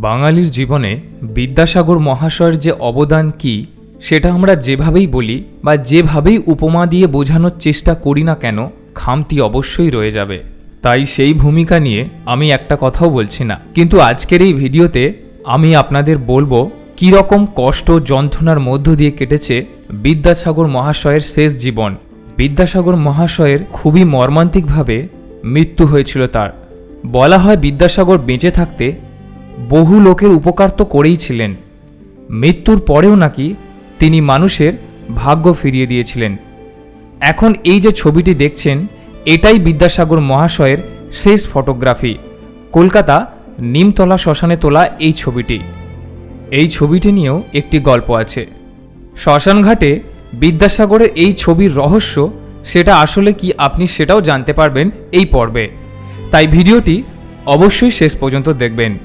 বাঙালির জীবনে বিদ্যাসাগর মহাশয়ের যে অবদান কি, সেটা আমরা যেভাবেই বলি বা যেভাবেই উপমা দিয়ে বোঝানোর চেষ্টা করি না কেন, খামতি অবশ্যই রয়ে যাবে। তাই সেই ভূমিকা নিয়ে আমি একটা কথাও বলছি না। কিন্তু আজকের এই ভিডিওতে আমি আপনাদের বলব রকম কষ্ট যন্ত্রণার মধ্য দিয়ে কেটেছে বিদ্যাসাগর মহাশয়ের শেষ জীবন। বিদ্যাসাগর মহাশয়ের খুবই মর্মান্তিকভাবে মৃত্যু হয়েছিল তার। বলা হয় বিদ্যাসাগর বেঁচে থাকতে বহু লোকের উপকার তো করেই ছিলেন। মৃত্যুর পরেও নাকি তিনি মানুষের ভাগ্য ফিরিয়ে দিয়েছিলেন। এখন এই যে ছবিটি দেখছেন, এটাই বিদ্যাসাগর মহাশয়ের শেষ ফটোগ্রাফি। কলকাতা নিমতলা শ্মশানে তোলা এই ছবিটি। এই ছবিটি নিয়েও একটি গল্প আছে। শ্মশানঘাটে বিদ্যাসাগরের এই ছবির রহস্য, সেটা আসলে কি আপনি সেটাও জানতে পারবেন এই পর্বে। তাই ভিডিওটি অবশ্যই শেষ পর্যন্ত দেখবেন।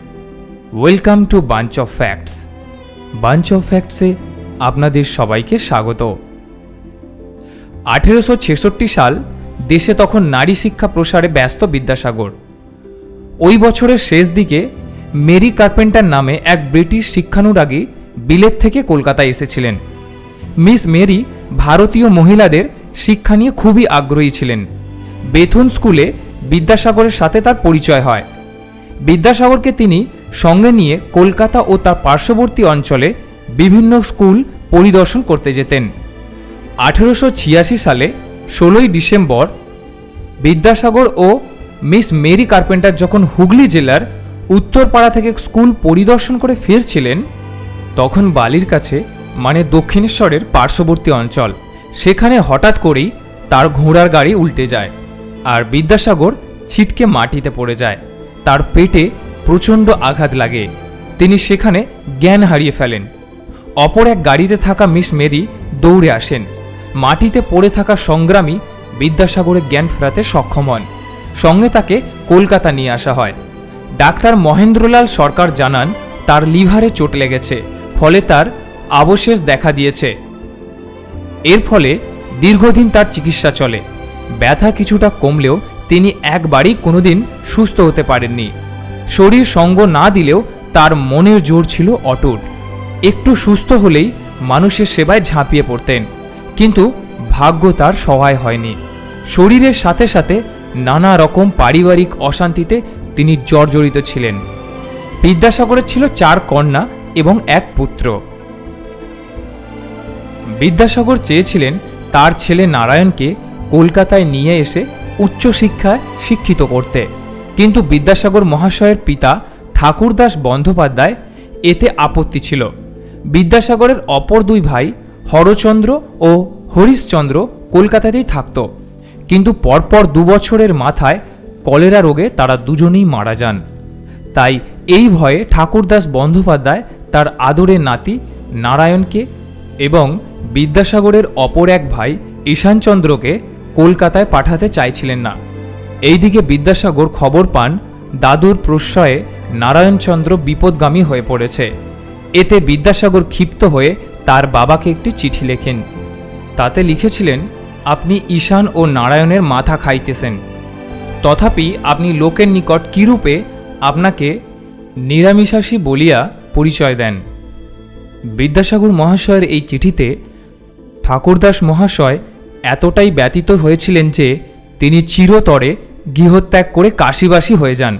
Welcome to bunch of facts bunch of ফ্যাক্টসে আপনাদের সবাইকে স্বাগত। আঠেরোশো ছেষট্টি সাল দেশে তখন নারী শিক্ষা প্রসারে ব্যস্ত বিদ্যাসাগর। ওই বছরের শেষ দিকে মেরি কার্পেন্টার নামে এক ব্রিটিশ শিক্ষানুরাগী বিলেত থেকে কলকাতায় এসেছিলেন। মিস মেরি ভারতীয় মহিলাদের শিক্ষা নিয়ে খুবই আগ্রহী ছিলেন। বেথুন স্কুলে বিদ্যাসাগরের সাথে তার পরিচয় হয়। বিদ্যাসাগরকে তিনি সঙ্গে নিয়ে কলকাতা ও তার পার্শ্ববর্তী অঞ্চলে বিভিন্ন স্কুল পরিদর্শন করতে যেতেন। আঠেরোশো ছিয়াশি সালে ষোলোই ডিসেম্বর বিদ্যাসাগর ও মিস মেরি কার্পেন্টার যখন হুগলি জেলার উত্তরপাড়া থেকে স্কুল পরিদর্শন করে ফিরছিলেন, তখন বালির কাছে মানে দক্ষিণেশ্বরের পার্শ্ববর্তী অঞ্চল, সেখানে হঠাৎ করেই তার ঘোড়ার গাড়ি উল্টে যায় আর বিদ্যাসাগর ছিটকে মাটিতে পড়ে যায়। তার পেটে প্রচণ্ড আঘাত লাগে। তিনি সেখানে জ্ঞান হারিয়ে ফেলেন। অপর এক গাড়িতে থাকা মিস মেরি দৌড়ে আসেন। মাটিতে পড়ে থাকা সংগ্রামী বিদ্যাসাগরের জ্ঞান ফেরাতে সক্ষম হন। সঙ্গে তাকে কলকাতা নিয়ে আসা হয়। ডাক্তার মহেন্দ্রলাল সরকার জানান, তার লিভারে চোট লেগেছে, ফলে তার অবশেষ দেখা দিয়েছে। এর ফলে দীর্ঘদিন তার চিকিৎসা চলে। ব্যথা কিছুটা কমলেও তিনি একবারই কোনোদিন সুস্থ হতে পারেননি। শরীর সঙ্গ না দিলেও তার মনের জোর ছিল অটুট। একটু সুস্থ হলেই মানুষের সেবায় ঝাঁপিয়ে পড়তেন। কিন্তু ভাগ্য তার সহায় হয়নি। শরীরের সাথে সাথে নানা রকম পারিবারিক অশান্তিতে তিনি জর্জরিত ছিলেন। বিদ্যাসাগরের ছিল চার কন্যা এবং এক পুত্র। বিদ্যাসাগর চেয়েছিলেন তার ছেলে নারায়ণকে কলকাতায় নিয়ে এসে উচ্চশিক্ষায় শিক্ষিত করতে। কিন্তু বিদ্যাসাগর মহাশয়ের পিতা ঠাকুরদাস বন্দ্যোপাধ্যায় এতে আপত্তি ছিল। বিদ্যাসাগরের অপর দুই ভাই হরচন্দ্র ও হরিশচন্দ্র কলকাতাতেই থাকত। কিন্তু পরপর দু বছরের মাথায় কলেরা রোগে তারা দুজনেই মারা যান। তাই এই ভয়ে ঠাকুরদাস বন্দ্যোপাধ্যায় তার আদরের নাতি নারায়ণকে এবং বিদ্যাসাগরের অপর এক ভাই ঈশানচন্দ্রকে কলকাতায় পাঠাতে চাইছিলেন না। এইদিকে বিদ্যাসাগর খবর পান, দাদুর প্রশ্রয়ে নারায়ণচন্দ্র বিপদগামী হয়ে পড়েছে। এতে বিদ্যাসাগর ক্ষিপ্ত হয়ে তার বাবাকে একটি চিঠি লেখেন। তাতে লিখেছিলেন, আপনি ঈশান ও নারায়ণের মাথা খাইতেছেন। তথাপি আপনি লোকের নিকট কিরূপে আপনাকে নিরামিষাসী বলিয়া পরিচয় দেন? বিদ্যাসাগর মহাশয়ের এই চিঠিতে ঠাকুরদাস মহাশয় এতটাই ব্যতীত হয়েছিলেন যে তিনি চিরতরে গৃহত্যাগ করে কাশিবাসী হয়ে যান।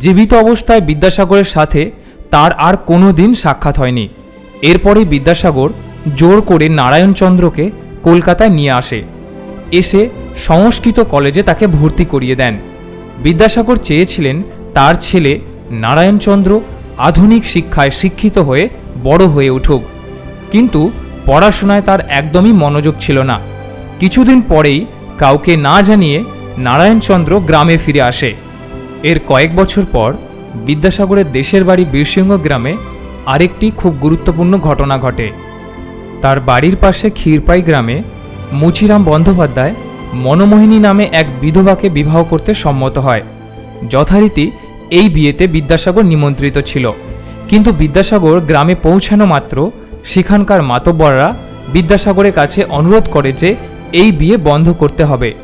জীবিত অবস্থায় বিদ্যাসাগরের সাথে তার আর কোনো দিন সাক্ষাৎ হয়নি। এরপরেই বিদ্যাসাগর জোর করে নারায়ণচন্দ্রকে কলকাতায় নিয়ে আসে। এসে সংস্কৃত কলেজে তাকে ভর্তি করিয়ে দেন। বিদ্যাসাগর চেয়েছিলেন তার ছেলে নারায়ণচন্দ্র আধুনিক শিক্ষায় শিক্ষিত হয়ে বড় হয়ে উঠুক। কিন্তু পড়াশোনায় তার একদমই মনোযোগ ছিল না। কিছুদিন পরেই কাউকে না জানিয়ে নারায়ণচন্দ্র গ্রামে ফিরে আসে। এর কয়েক বছর পর বিদ্যাসাগরের দেশের বাড়ি বীরসিংহ গ্রামে আরেকটি খুব গুরুত্বপূর্ণ ঘটনা ঘটে। তার বাড়ির পাশে ক্ষীরপাই গ্রামে মুচিরাম বন্দ্যোপাধ্যায় মনমোহিনী নামে এক বিধবাকে বিবাহ করতে সম্মত হয়। যথারীতি এই বিয়েতে বিদ্যাসাগর নিমন্ত্রিত ছিল। কিন্তু বিদ্যাসাগর গ্রামে পৌঁছানো মাত্র সেখানকার মাতব্বররা বিদ্যাসাগরের কাছে অনুরোধ করে যে এই বিয়ে বন্ধ করতে হবে।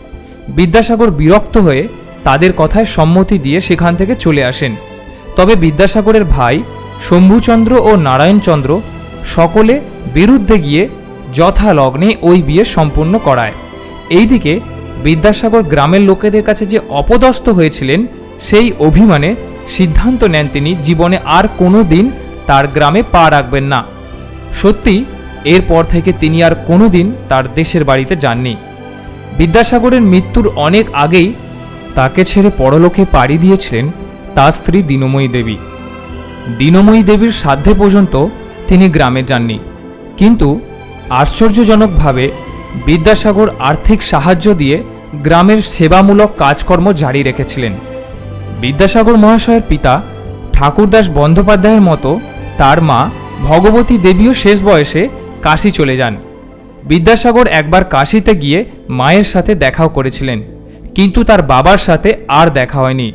বিদ্যাসাগর বিরক্ত হয়ে তাদের কথায় সম্মতি দিয়ে সেখান থেকে চলে আসেন। তবে বিদ্যাসাগরের ভাই শম্ভুচন্দ্র ও নারায়ণচন্দ্র সকলে বিরুদ্ধে গিয়ে যথালগ্নে ওই বিয়ে সম্পূর্ণ করায়। এইদিকে বিদ্যাসাগর গ্রামের লোকেদের কাছে যে অপদস্থ হয়েছিলেন, সেই অভিমানে সিদ্ধান্ত নেন তিনি জীবনে আর কোনো দিন তার গ্রামে পা রাখবেন না। সত্যি এরপর থেকে তিনি আর কোনো দিন তার দেশের বাড়িতে যাননি। বিদ্যাসাগরের মৃত্যুর অনেক আগেই তাকে ছেড়ে পরলোকে পাড়ি দিয়েছিলেন তার স্ত্রী দীনময়ী দেবী। দীনময়ী দেবীর সাধ্যে পর্যন্ত তিনি গ্রামে যাননি। কিন্তু আশ্চর্যজনকভাবে বিদ্যাসাগর আর্থিক সাহায্য দিয়ে গ্রামের সেবামূলক কাজকর্ম জারি রেখেছিলেন। বিদ্যাসাগর মহাশয়ের পিতা ঠাকুরদাস বন্দ্যোপাধ্যায়ের মতো তার মা ভগবতী দেবীও শেষ বয়সে কাশি চলে যান। বিদ্যাসাগর একবার কাশিতে গিয়ে মায়ের সাথে দেখাও করেছিলেন, কিন্তু তার বাবার সাথে আর দেখা হয়নি।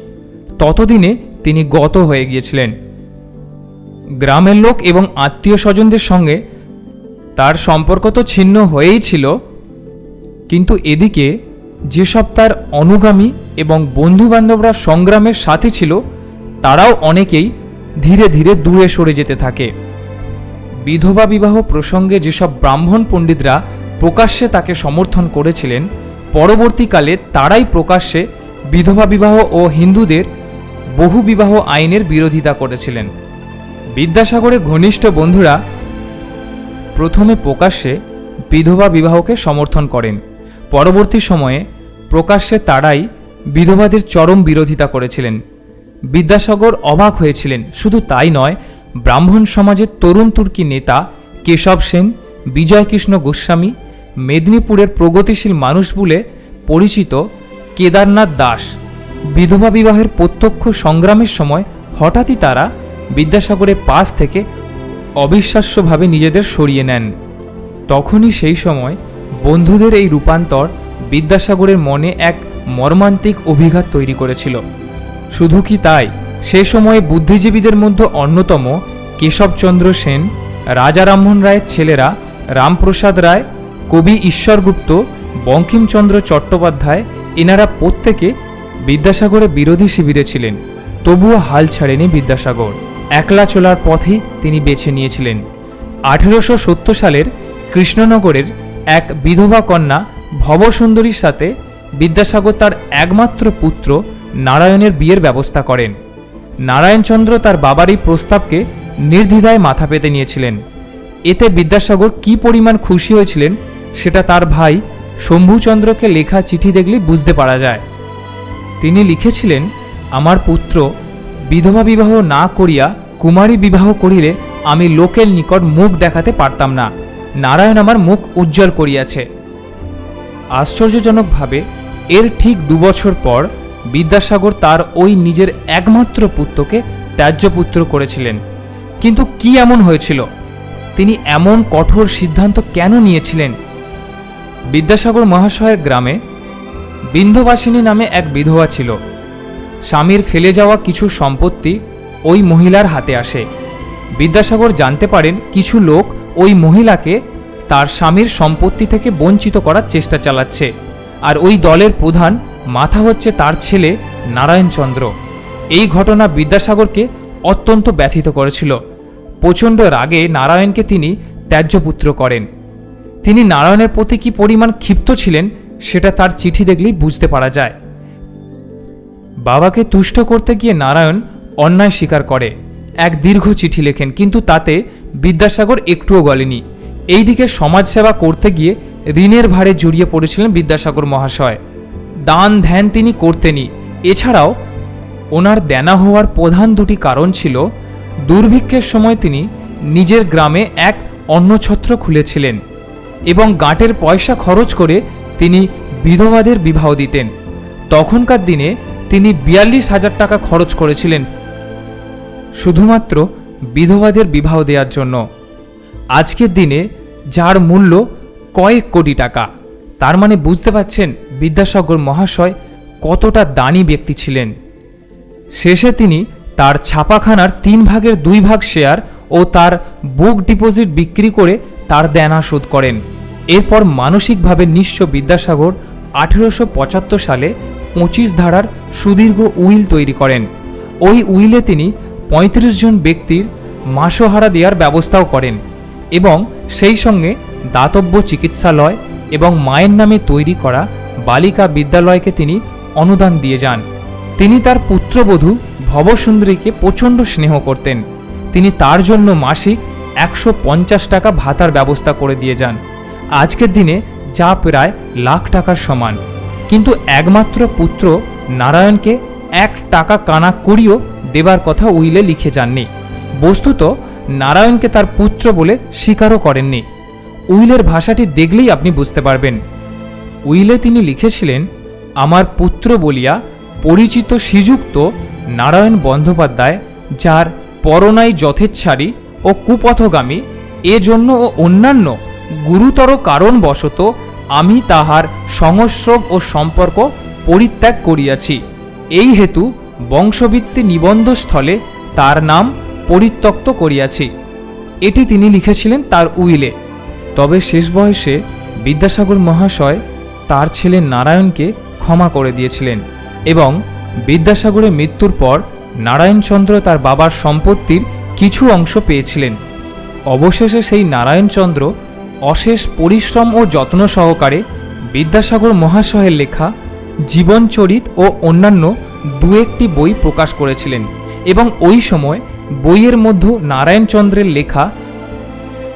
ততদিনে তিনি গত হয়ে গিয়েছিলেন। গ্রামের লোক এবং আত্মীয় স্বজনদের সঙ্গে তার সম্পর্ক তো ছিন্ন হয়েই ছিল, কিন্তু এদিকে যেসব তার অনুগামী এবং বন্ধুবান্ধবরা সংগ্রামের সাথে ছিল, তারাও অনেকেই ধীরে ধীরে দূরে সরে যেতে থাকে। বিধবা বিবাহ প্রসঙ্গে যেসব ব্রাহ্মণ পণ্ডিতরা প্রকাশ্যে তাকে সমর্থন করেছিলেন, পরবর্তীকালে তারাই প্রকাশ্যে বিধবা বিবাহ ও হিন্দুদের বহু বিবাহ আইনের বিরোধিতা করেছিলেন। বিদ্যাসাগরের ঘনিষ্ঠ বন্ধুরা প্রথমে প্রকাশ্যে বিধবা বিবাহকে সমর্থন করেন, পরবর্তী সময়ে প্রকাশ্যে তারাই বিধবাদের চরম বিরোধিতা করেছিলেন। বিদ্যাসাগর অবাক হয়েছিলেন, শুধু তাই নয় ব্রাহ্মণ সমাজের তরুণ তুর্কি নেতা কেশব সেন, বিজয়কৃষ্ণ গোস্বামী, মেদিনীপুরের প্রগতিশীল মানুষ বলে পরিচিত কেদারনাথ দাস। বিধবা বিবাহের প্রত্যক্ষ সংগ্রামের সময় হঠাৎই তারা বিদ্যাসাগরের পাশ থেকে অবিশ্বাস্যভাবে নিজেদের সরিয়ে নেন। তখনই সেই সময় বন্ধুদের এই রূপান্তর বিদ্যাসাগরের মনে এক মর্মান্তিক অভিঘাত তৈরি করেছিল। শুধু কি তাই? সে সময়ে বুদ্ধিজীবীদের মধ্যে অন্যতম কেশবচন্দ্র সেন, রাজা রামমোহন রায়ের ছেলেরা রামপ্রসাদ রায়, কবি ঈশ্বরগুপ্ত বঙ্কিমচন্দ্র চট্টোপাধ্যায় এনারা প্রত্যেকে বিদ্যাসাগরের বিরোধী শিবিরে ছিলেন, তবুও হাল ছাড়েনি বিদ্যাসাগর। একলা চলার পথেই তিনি বেছে নিয়েছিলেন। আঠেরোশো সত্তর সালের কৃষ্ণনগরের এক বিধবা কন্যা ভবসুন্দরীর সাথে বিদ্যাসাগর তার একমাত্র পুত্র নারায়ণের বিয়ের ব্যবস্থা করেন। নারায়ণচন্দ্র তার বাবার এই প্রস্তাবকে নির্দ্বিধায় মাথা পেতে নিয়েছিলেন। এতে বিদ্যাসাগর কি পরিমাণ খুশি হয়েছিলেন, সেটা তার ভাই শম্ভুচন্দ্রকে লেখা চিঠি দেখলে বুঝতে পারা যায়। তিনি লিখেছিলেন, আমার পুত্র, বিধবা বিবাহ না করিয়া কুমারী বিবাহ করিলে আমি লোকের নিকট মুখ দেখাতে পারতাম না। নারায়ণ আমার মুখ উজ্জ্বল করিয়াছে। আশ্চর্যজনকভাবে এর ঠিক দুবছর পর বিদ্যাসাগর তার ওই নিজের একমাত্র পুত্রকে ত্যায্যপুত্র করেছিলেন। কিন্তু কি এমন হয়েছিল? তিনি এমন কঠোর সিদ্ধান্ত কেন নিয়েছিলেন? বিদ্যাসাগর মহাশয়ের গ্রামে বিন্ধবাসিনী নামে এক বিধবা ছিল। স্বামীর ফেলে যাওয়া কিছু সম্পত্তি ওই মহিলার হাতে আসে। বিদ্যাসাগর জানতে পারেন কিছু লোক ওই মহিলাকে তার স্বামীর সম্পত্তি থেকে বঞ্চিত করার চেষ্টা চালাচ্ছে। আর ওই দলের প্রধান মাথা হচ্ছে তার ছেলে নারায়ণচন্দ্র। এই ঘটনা বিদ্যাসাগরকে অত্যন্ত ব্যথিত করেছিল। প্রচণ্ড রাগে নারায়ণকে তিনি ত্যায্যপুত্র করেন। তিনি নারায়ণের প্রতি কি পরিমাণ ক্ষিপ্ত ছিলেন, সেটা তার চিঠি দেখলেই বুঝতে পারা যায়। বাবাকে তুষ্ট করতে গিয়ে নারায়ণ অন্যায় স্বীকার করে। এক দীর্ঘ চিঠি লেখেন, কিন্তু তাতে বিদ্যাসাগর একটুও গলেনি। এইদিকে সমাজসেবা করতে গিয়ে ঋণের ভারে জড়িয়ে পড়েছিলেন বিদ্যাসাগর মহাশয়। দান ধ্যান তিনি করতেনই। এছাড়াও, ওনার দেনা হওয়ার প্রধান দুটি কারণ ছিল, দুর্ভিক্ষের সময় তিনি নিজের গ্রামে এক অন্নছত্র খুলেছিলেন এবং গাঁটের পয়সা খরচ করে তিনি বিধবাদের বিবাহ দিতেন। তখনকার দিনে তিনি বিয়াল্লিশ হাজার টাকা খরচ করেছিলেন শুধুমাত্র বিধবাদের বিবাহ দেওয়ার জন্য। আজকের দিনে যার মূল্য কয়েক কোটি টাকা, তার মানে বুঝতে পাচ্ছেন বিদ্যাসাগর মহাশয় কতটা দানি ব্যক্তি ছিলেন। শেষে তিনি তার ছাপাখানার তিন ভাগের দুই ভাগ শেয়ার ও তার বুক ডিপোজিট বিক্রি করে তার দেনা শোধ করেন। এরপর মানসিকভাবে নিঃস্ব বিদ্যাসাগর আঠেরোশো পঁচাত্তর সালে পঁচিশ ধারার সুদীর্ঘ উইল তৈরি করেন। ওই উইলে তিনি পঁয়ত্রিশ জন ব্যক্তির মাসোহারা দেওয়ার ব্যবস্থাও করেন এবং সেই সঙ্গে দাতব্য চিকিৎসালয় এবং মায়ের নামে তৈরি করা বালিকা বিদ্যালয়কে তিনি অনুদান দিয়ে যান। তিনি তার পুত্রবধূ ভবসুন্দরীকে প্রচণ্ড স্নেহ করতেন। তিনি তার জন্য মাসিক একশো পঞ্চাশ টাকা ভাতার ব্যবস্থা করে দিয়ে যান। আজকের দিনে যা প্রায় লাখ টাকার সমান। কিন্তু একমাত্র পুত্র নারায়ণকে এক টাকা কানা করিও দেবার কথা উইলে লিখে যাননি। বস্তুত নারায়ণকে তার পুত্র বলে স্বীকারও করেননি। উইলের ভাষাটি দেখলেই আপনি বুঝতে পারবেন। উইলে তিনি লিখেছিলেন, আমার পুত্র বলিয়া পরিচিত শ্রীযুক্ত নারায়ণ বন্দ্যোপাধ্যায়, যার পরনাই যথেচ্ছারী ও কুপথগামী এজন্য ও অন্যান্য গুরুতর কারণবশত আমি তাহার সংস্রব ও সম্পর্ক পরিত্যাগ করিয়াছি। এই হেতু বংশভিত্তি নিবন্ধস্থলে তার নাম পরিত্যক্ত করিয়াছি। এটি তিনি লিখেছিলেন তার উইলে। তবে শেষ বয়সে বিদ্যাসাগর মহাশয় তার ছেলে নারায়ণকে ক্ষমা করে দিয়েছিলেন এবং বিদ্যাসাগরের মৃত্যুর পর নারায়ণচন্দ্র তার বাবার সম্পত্তির কিছু অংশ পেয়েছিলেন। অবশেষে সেই নারায়ণচন্দ্র অশেষ পরিশ্রম ও যত্ন সহকারে বিদ্যাসাগর মহাশয়ের লেখা জীবনচরিত ও অন্যান্য দু একটি বই প্রকাশ করেছিলেন এবং ওই সময় বইয়ের মধ্যে নারায়ণচন্দ্রের লেখা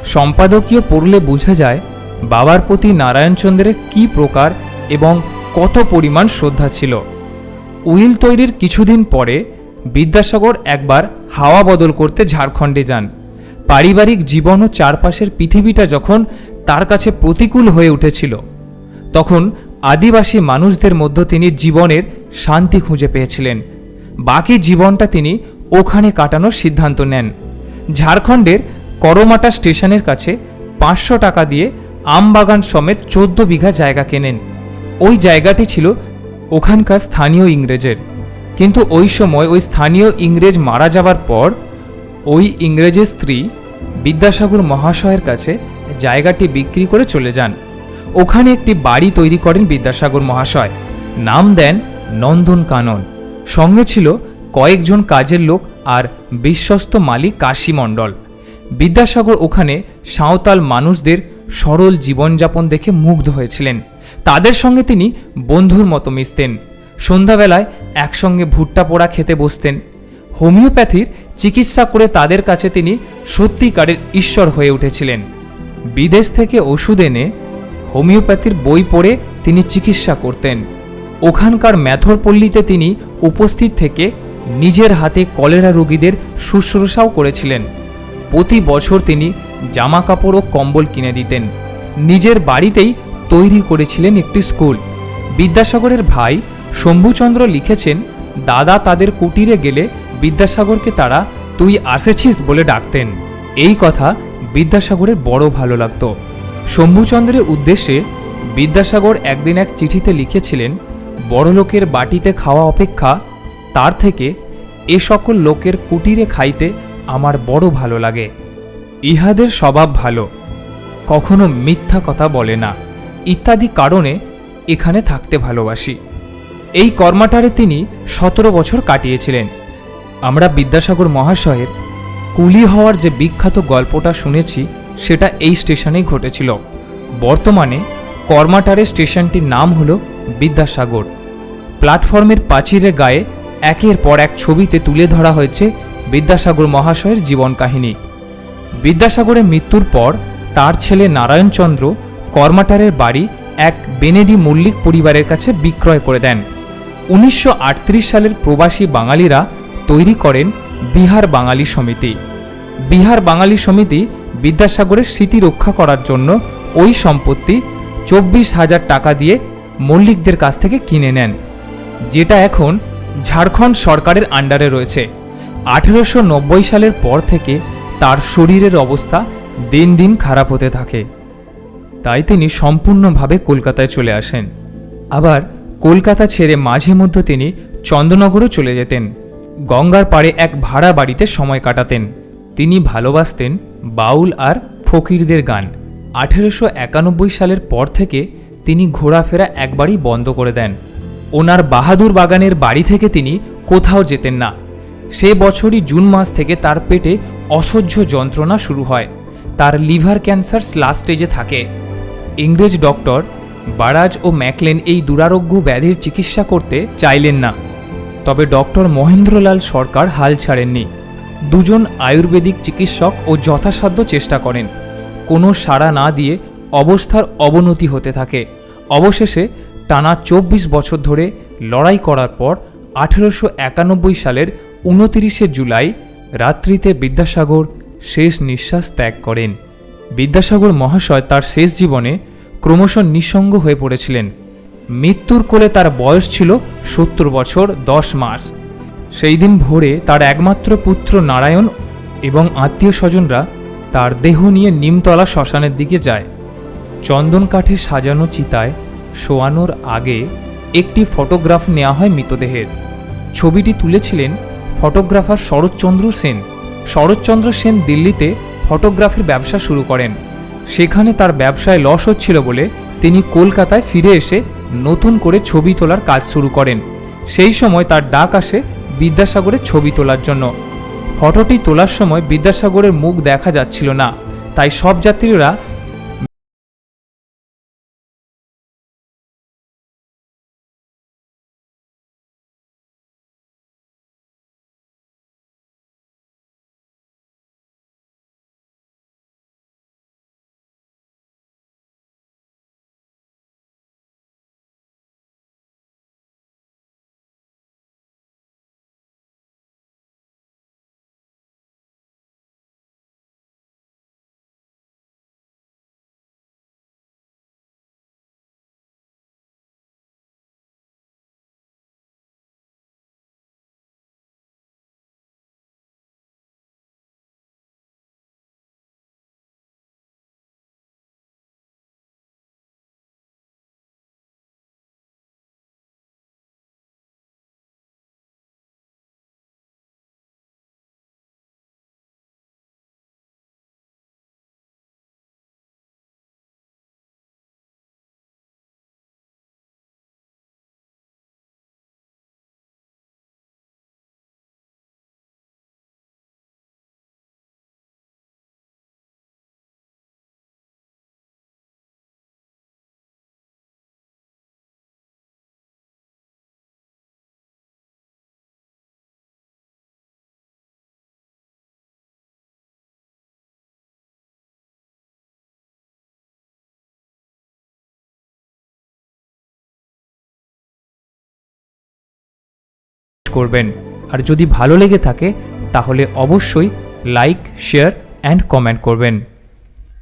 সম্পাদকীয় পড়লে বোঝা যায় বাবার প্রতি নারায়ণচন্দ্রের কি প্রকার এবং কত পরিমাণ শ্রদ্ধা ছিল? উইল তৈরির কিছুদিন পরে বিদ্যাসাগর একবার হাওয়া বদল করতে ঝাড়খণ্ডে যান। পারিবারিক জীবন ও চারপাশের পৃথিবীটা যখন তার কাছে প্রতিকূল হয়ে উঠেছিল, তখন আদিবাসী মানুষদের মধ্যে তিনি জীবনের শান্তি খুঁজে পেয়েছিলেন। বাকি জীবনটা তিনি ওখানে কাটানোর সিদ্ধান্ত নেন। ঝাড়খণ্ডের করমাটা স্টেশনের কাছে পাঁচশো টাকা দিয়ে আমবাগান সমেত চোদ্দ বিঘা জায়গা কেনেন। ওই জায়গাটি ছিল ওখানকার স্থানীয় ইংরেজের। কিন্তু ওই সময় ওই স্থানীয় ইংরেজ মারা যাওয়ার পর ওই ইংরেজের স্ত্রী বিদ্যাসাগর মহাশয়ের কাছে জায়গাটি বিক্রি করে চলে যান। ওখানে একটি বাড়ি তৈরি করেন বিদ্যাসাগর মহাশয়। নাম দেন নন্দন কানন। সঙ্গে ছিল কয়েকজন কাজের লোক আর বিশ্বস্ত মালিক কাশী মণ্ডল। বিদ্যাসাগর ওখানে সাঁওতাল মানুষদের সরল জীবনযাপন দেখে মুগ্ধ হয়েছিলেন। তাদের সঙ্গে তিনি বন্ধুর মতো মিশতেন। সন্ধ্যাবেলায় একসঙ্গে ভুট্টা পোড়া খেতে বসতেন। হোমিওপ্যাথির চিকিৎসা করে তাদের কাছে তিনি সত্যিকারের ঈশ্বর হয়ে উঠেছিলেন। বিদেশ থেকে ওষুধ এনে হোমিওপ্যাথির বই পড়ে তিনি চিকিৎসা করতেন। ওখানকার ম্যাথরপল্লীতে তিনি উপস্থিত থেকে নিজের হাতে কলেরা রোগীদের শুশ্রূষাও করেছিলেন। প্রতি বছর তিনি জামা কাপড় ও কম্বল কিনে দিতেন। নিজের বাড়িতেই তৈরি করেছিলেন একটি স্কুল। বিদ্যাসাগরের ভাই শম্ভুচন্দ্র লিখেছেন, দাদা তাদের কুটিরে গেলে বিদ্যাসাগরকে তারা তুই আসেছিস বলে ডাকতেন। এই কথা বিদ্যাসাগরের বড় ভালো লাগত। শম্ভুচন্দ্রের উদ্দেশ্যে বিদ্যাসাগর একদিন এক চিঠিতে লিখেছিলেন, বড়লোকের বাটিতে খাওয়া অপেক্ষা, তার থেকে এ সকল লোকের কুটিরে খাইতে আমার বড় ভালো লাগে। ইহাদের স্বভাব ভালো, কখনো মিথ্যা কথা বলে না। ইত্যাদি কারণে এখানে থাকতে ভালোবাসি। এই কর্মাটারে তিনি সতেরো বছর কাটিয়েছিলেন। আমরা বিদ্যাসাগর মহাশয়ের কুলি হওয়ার যে বিখ্যাত গল্পটা শুনেছি, সেটা এই স্টেশনেই ঘটেছিল। বর্তমানে কর্মাটারে স্টেশনটির নাম হল বিদ্যাসাগর। প্ল্যাটফর্মের পাঁচিরের গায়ে একের পর এক ছবিতে তুলে ধরা হয়েছে বিদ্যাসাগর মহাশয়ের জীবন কাহিনী। বিদ্যাসাগরের মৃত্যুর পর তার ছেলে নারায়ণচন্দ্র কর্মাটারের বাড়ি এক বেনেডি মল্লিক পরিবারের কাছে বিক্রয় করে দেন। উনিশশো আটত্রিশ সালের প্রবাসী বাঙালিরা তৈরি করেন বিহার বাঙালি সমিতি। বিহার বাঙালি সমিতি বিদ্যাসাগরের স্মৃতি রক্ষা করার জন্য ওই সম্পত্তি চব্বিশ হাজার টাকা দিয়ে মল্লিকদের কাছ থেকে কিনে নেন, যেটা এখন ঝাড়খণ্ড সরকারের আন্ডারে রয়েছে। আঠেরোশো নব্বই সালের পর থেকে তার শরীরের অবস্থা দিন দিন খারাপ হতে থাকে। তাই তিনি সম্পূর্ণভাবে কলকাতায় চলে আসেন। আবার কলকাতা ছেড়ে মাঝে মধ্যে তিনি চন্দ্রনগরও চলে যেতেন। গঙ্গার পাড়ে এক ভাড়া বাড়িতে সময় কাটাতেন। তিনি ভালোবাসতেন বাউল আর ফকিরদের গান। আঠেরোশো একানব্বই সালের পর থেকে তিনি ঘোরাফেরা একবারই বন্ধ করে দেন। ওনার বাহাদুর বাগানের বাড়ি থেকে তিনি কোথাও যেতেন না। সে বছরই জুন মাস থেকে তার পেটে অসহ্য যন্ত্রণা শুরু হয়। তার লিভার ক্যান্সার লাস্ট স্টেজে থাকে। ইংরেজ ডক্টর বারাজ ও ম্যাকলেন এই দুরারোগ্য ব্যাধির চিকিৎসা করতে চাইলেন না। তবে ডক্টর মহেন্দ্রলাল সরকার হাল ছাড়েননি। দুজন আয়ুর্বেদিক চিকিৎসক ও যথাসাধ্য চেষ্টা করেন। কোনো সাড়া না দিয়ে অবস্থার অবনতি হতে থাকে। অবশেষে টানা চব্বিশ বছর ধরে লড়াই করার পর আঠেরোশো একানব্বই সালের উনতিরিশে জুলাই রাত্রিতে বিদ্যাসাগর শেষ নিঃশ্বাস ত্যাগ করেন। বিদ্যাসাগর মহাশয় তার শেষ জীবনে ক্রমশ নিঃসঙ্গ হয়ে পড়েছিলেন। মৃত্যুর কোলে তার বয়স ছিল সত্তর বছর দশ মাস। সেই দিন ভোরে তার একমাত্র পুত্র নারায়ণ এবং আত্মীয় স্বজনরা তার দেহ নিয়ে নিমতলা শ্মশানের দিকে যায়। চন্দন কাঠে সাজানো চিতায় শোয়ানোর আগে একটি ফটোগ্রাফ নেওয়া হয় মৃতদেহের। ছবিটি তুলেছিলেন ফটোগ্রাফার শরৎচন্দ্র সেন। শরৎচন্দ্র সেন দিল্লিতে ফটোগ্রাফির ব্যবসা শুরু করেন। সেখানে তার ব্যবসায় লস হচ্ছিল বলে তিনি কলকাতায় ফিরে এসে নতুন করে ছবি তোলার কাজ শুরু করেন। সেই সময় তার ডাক আসে বিদ্যাসাগরের ছবি তোলার জন্য। ফটোটি তোলার সময় বিদ্যাসাগরের মুখ দেখা যাচ্ছিল না, তাই সব যাত্রীরা করবেন। আর যদি ভালো লেগে থাকে তাহলে অবশ্যই লাইক শেয়ার অ্যান্ড কমেন্ট করবেন।